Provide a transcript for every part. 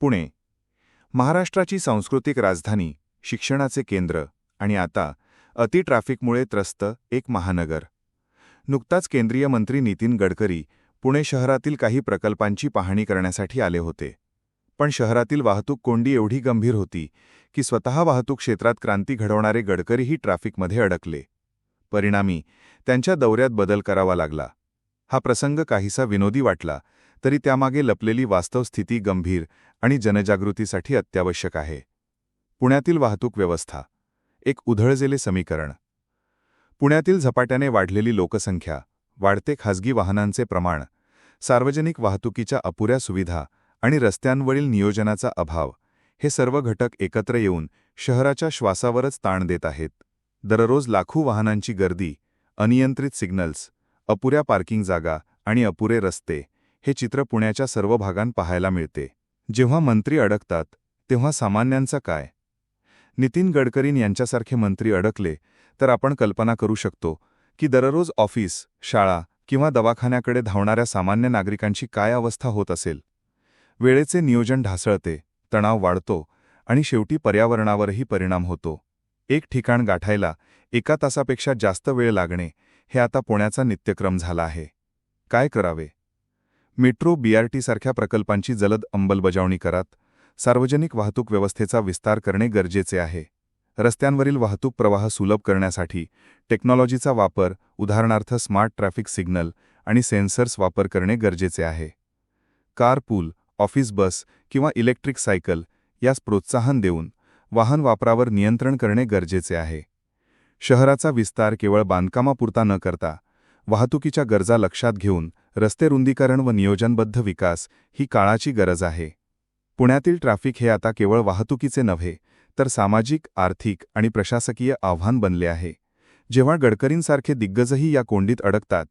पुणे. महाराष्ट्राची सांस्कृतिक राजधानी शिक्षणाचे केंद्र आणि आता अति ट्रॅफिकमुळे त्रस्त एक महानगर. नुकताच केंद्रीय मंत्री नितीन गडकरी पुणे शहरातील काही प्रकल्पांची पाहणी करण्यासाठी आले होते. पण शहरातील वाहतूक कोंडी एवढी गंभीर होती की स्वतः वाहतूक क्षेत्रात क्रांती घडवणारे गडकरीही ट्रॅफिकमध्ये अडकले. परिणामी त्यांच्या दौऱ्यात बदल करावा लागला. हा प्रसंग काहीसा विनोदी वाटला तरी त्यामागे लपलेली वास्तव स्थिती गंभीर आणि जनजागृतीसाठी अत्यावश्यक आहे. पुण्यातील वाहतूक व्यवस्था. एक उधळजेले समीकरण. पुण्यातील झपाट्याने वाढलेली लोकसंख्या वाढते खासगी वाहनांचे प्रमाण सार्वजनिक वाहतुकीच्या अपुऱ्या सुविधा आणि रस्त्यांवरील नियोजनाचा अभाव हे सर्व घटक एकत्र येऊन शहराच्या श्वासावरच ताण देत आहेत. दररोज लाखो वाहनांची गर्दी अनियंत्रित सिग्नल्स अपुऱ्या पार्किंग जागा आणि अपुरे रस्ते हे चित्र पुण्याच्या सर्व भागांत पाहायला मिळते. जेव्हा मंत्री अडकतात तेव्हा सामान्यांचा काय? नितीन गडकरीन यांच्यासारखे मंत्री अडकले तर आपण कल्पना करू शकतो की दररोज ऑफिस शाळा किंवा दवाखान्याकडे धावणाऱ्या सामान्य नागरिकांची काय अवस्था होत असेल? वेळेचे नियोजन ढासळते तणाव वाढतो आणि शेवटी पर्यावरणावरही परिणाम होतो. एक ठिकाण गाठायला एका तासापेक्षा जास्त वेळ लागणे हे आता पुण्याचा नित्यक्रम झाला आहे. काय करावे? मेट्रो बीआरटी सारख्या प्रकल्पांची जलद अंमलबजावणी करत. सार्वजनिक वाहतूक व्यवस्थेचा विस्तार करणे गरजेचे आहे. रस्त्यांवरील वाहतूक प्रवाह सुलभ करण्यासाठी टेक्नॉलॉजीचा वापर उदाहरणार्थ स्मार्ट ट्रॅफिक सिग्नल आणि सेन्सर्स वापर करणे गरजेचे आहे. कार पूल ऑफिस बस किंवा इलेक्ट्रिक सायकल यास प्रोत्साहन देऊन वाहन वापरावर नियंत्रण करणे गरजेचे आहे. शहराचा विस्तार केवळ बांधकामापुरता न करता वाहतुकीच्या गरजा लक्षात घेऊन रस्ते रुंदीकरण व नियोजनबद्ध विकास ही काळाची गरज आहे. पुण्यातील ट्रॅफिक हे आता केवळ वाहतुकीचे नव्हे तर सामाजिक आर्थिक आणि प्रशासकीय आव्हान बनले आहे. जेव्हा गडकरींसारखे दिग्गजही या कोंडीत अडकतात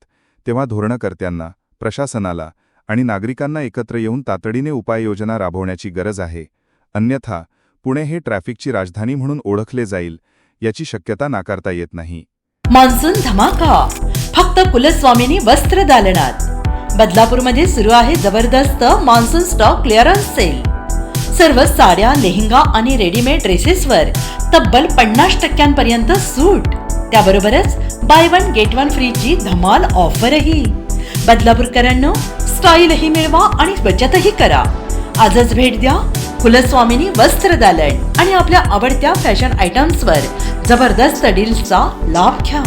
तेव्हा धोरणकर्त्यांना प्रशासनाला आणि नागरिकांना एकत्र येऊन तातडीने उपाययोजना राबवण्याची गरज आहे. अन्यथा पुणे हे ट्रॅफिकची राजधानी म्हणून ओळखले जाईल याची शक्यता नाकारता येत नाही. मान्सून धमाका. फक्त कुलस्वामिनी वस्त्र दालनात. बदलापूरमध्ये सुरू आहे जबरदस्त मान्सून स्टॉक क्लिअरन्स सेल सर्व साड्या लेहंगा आणि रेडीमेड ड्रेसेसवर तब्बल पन्नास टक्क्यांपर्यंत सूट. त्याबरोबरच बाय वन गेट वन फ्रीची धमाल ऑफरही बदलापूरकरांनो स्टाईलही मिळवा आणि बचतही करा. आजच भेट द्या. कुलस्वामिनी वस्त्र दालन आणि आपल्या आवडत्या फॅशन आयटम्सवर जबरदस्त डील्सचा लाभ घ्या.